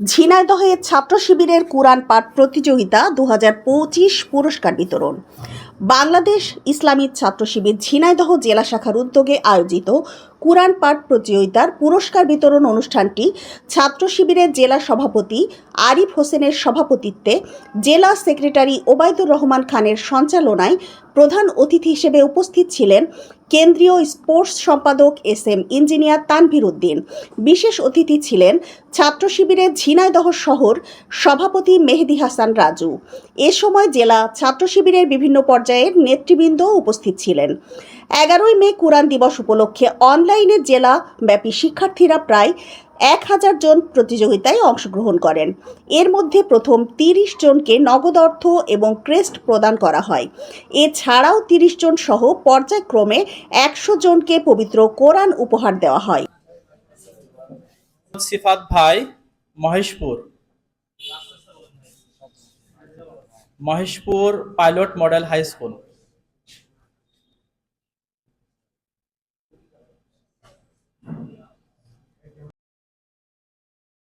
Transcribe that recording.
ঝিনাইদহে ছাত্র শিবিরের কোরআন পাঠ প্রতিযোগিতা দু হাজার পঁচিশ পুরস্কার বিতরণ। বাংলাদেশ ইসলামী ছাত্র শিবির ঝিনাইদহ জেলা শাখার উদ্যোগে আয়োজিত কোরআন পাঠ প্রতিযোগিতার পুরস্কার বিতরণ অনুষ্ঠানটি ছাত্র শিবিরের জেলা সভাপতি আরিফ হোসেনের সভাপতিত্বে জেলা সেক্রেটারি ওবায়দুর রহমান খানের সঞ্চালনায় প্রধান অতিথি হিসেবে উপস্থিত ছিলেন কেন্দ্রীয় স্পোর্টস সম্পাদক S M engineer Tanvir Uddin. বিশেষ অতিথি ছিলেন ছাত্র শিবিরের ঝিনাইদহ শহর সভাপতি মেহেদি হাসান রাজু। এ সময় জেলা ছাত্র শিবিরের বিভিন্ন পর্যায়ের নেতৃবৃন্দ উপস্থিত ছিলেন। এগারোই মে কোরআন দিবস উপলক্ষে অনলাইনে জেলা ব্যাপী শিক্ষার্থীরা প্রায় এক হাজার জন প্রতিযোগিতায় অংশগ্রহণ করেন। এর মধ্যে প্রথম তিরিশ জনকে নগদ অর্থ এবং ক্রেস্ট প্রদান করা হয়। এছাড়াও তিরিশ জন সহ পর্যায়ক্রমে একশো জনকে পবিত্র কোরআন উপহার দেওয়া হয়। সিফাত ভাই, Maheshpur. Maheshpur pilot model high school.